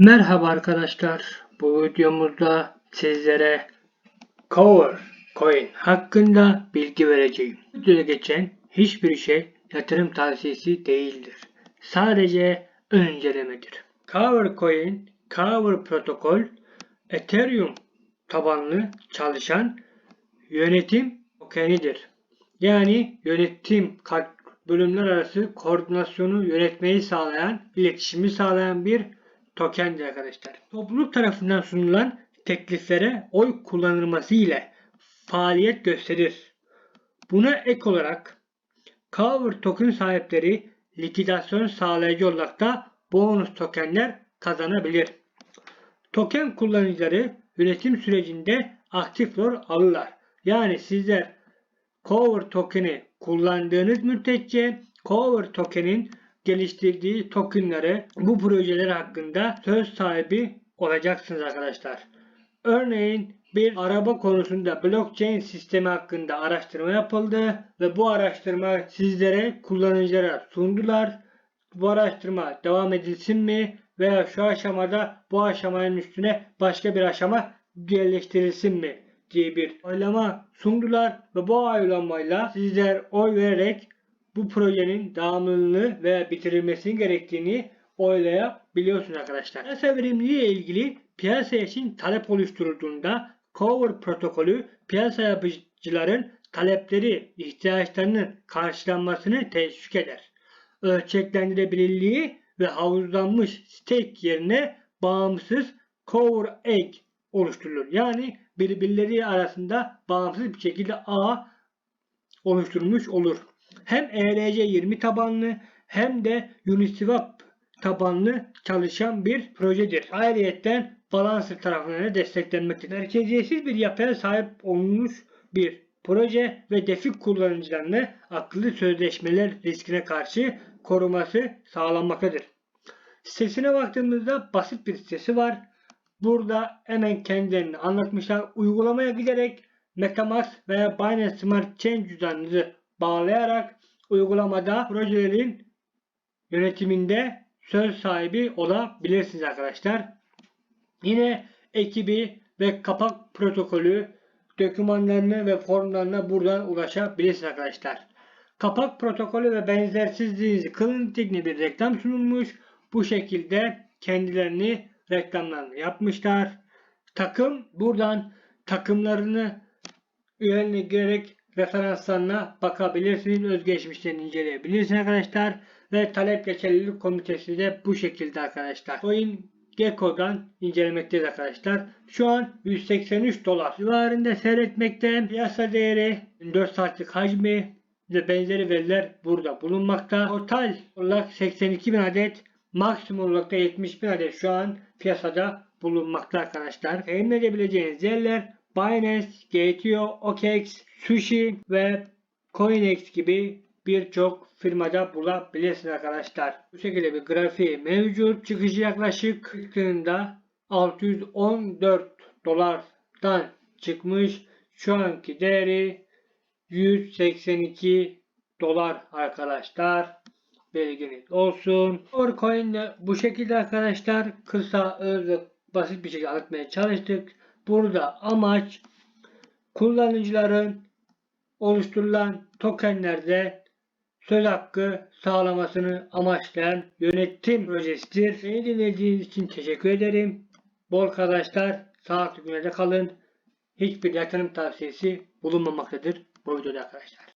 Merhaba arkadaşlar. Bu videomuzda sizlere Cover Coin hakkında bilgi vereceğim. Videoda geçen hiçbir şey yatırım tavsiyesi değildir. Sadece ön incelemedir. Cover Coin, Cover protokol, Ethereum tabanlı çalışan yönetim tokenidir. Yani yönetim bölümler arası koordinasyonu yönetmeyi sağlayan, iletişimi sağlayan bir tokendir arkadaşlar. Topluluk tarafından sunulan tekliflere oy kullanılması ile faaliyet gösterir. Buna ek olarak Cover token sahipleri likidasyon sağlayıcı olarak da bonus tokenler kazanabilir. Token kullanıcıları yönetim sürecinde aktif rol alırlar. Yani sizler Cover token'i kullandığınız müddetçe Cover token'in geliştirdiği tokenları bu projeler hakkında söz sahibi olacaksınız arkadaşlar. Örneğin bir araba konusunda blockchain sistemi hakkında araştırma yapıldı ve bu araştırma sizlere kullanıcılara sundular. Bu araştırma devam edilsin mi veya şu aşamada bu aşamanın üstüne başka bir aşama yerleştirilsin mi diye bir oylama sundular ve bu oylamayla sizler oy vererek bu projenin devamlılığını ve bitirilmesinin gerektiğini oylayabiliyorsunuz arkadaşlar. Piyasa verimliliği ile ilgili piyasa için talep oluşturulduğunda Cover protokolü piyasa yapıcıların talepleri, ihtiyaçlarının karşılanmasını teşvik eder. Ölçeklendirebilirliği ve havuzlanmış stake yerine bağımsız Cover Egg oluşturulur. Yani birbirleri arasında bağımsız bir şekilde ağ oluşturulmuş olur. Hem ERC20 tabanlı hem de Uniswap tabanlı çalışan bir projedir. Ayrıyeten Balancer tarafından da desteklenmektedir. Merkeziyetsiz bir yapıya sahip olmuş bir proje ve DeFi kullanıcılarını akıllı sözleşmeler riskine karşı koruması sağlanmaktadır. Sitesine baktığımızda basit bir sitesi var. Burada hemen kendilerini anlatmışlar. Uygulamaya giderek MetaMask veya Binance Smart Chain cüzdanınızı bağlayarak uygulamada projelerin yönetiminde söz sahibi olabilirsiniz arkadaşlar. Yine ekibi ve kapak protokolü dokümanlarına ve formlarına buradan ulaşabilirsiniz arkadaşlar. Kapak protokolü ve benzersizliğinizi kılın tekniği bir reklam sunulmuş. Bu şekilde kendilerini reklamlarını yapmışlar. Takım buradan takımlarını üyelerine girerek referanslarına bakabilirsiniz. Özgeçmişlerini inceleyebilirsiniz arkadaşlar. Ve talep geçerlilik komitesi de bu şekilde arkadaşlar. Coin Gecko'dan incelemekteyiz arkadaşlar. Şu an 183 dolar civarında seyretmekte. Piyasa değeri 4 saatlik hacmi ve benzeri veriler burada bulunmakta. Total olarak 82 bin adet maksimum olarak da 70 bin adet şu an piyasada bulunmakta arkadaşlar. Temin edebileceğiniz yerler Binance, GTO, OKEx, Sushi ve Coinex gibi birçok firmada bulabilirsiniz arkadaşlar. Bu şekilde bir grafiği mevcut. Çıkışı yaklaşık 40'ında 614 dolardan çıkmış. Şu anki değeri 182 dolar arkadaşlar. Bilginiz olsun. Orcoin de bu şekilde arkadaşlar kısa, öz ve basit bir şekilde anlatmaya çalıştık. Burada amaç kullanıcıların oluşturulan tokenlerde söz hakkı sağlamasını amaçlayan yönetim projesidir. Beni dinlediğiniz için teşekkür ederim. Bol arkadaşlar sağlıklı günlerde kalın. Hiçbir yatırım tavsiyesi bulunmamaktadır bu videoda arkadaşlar.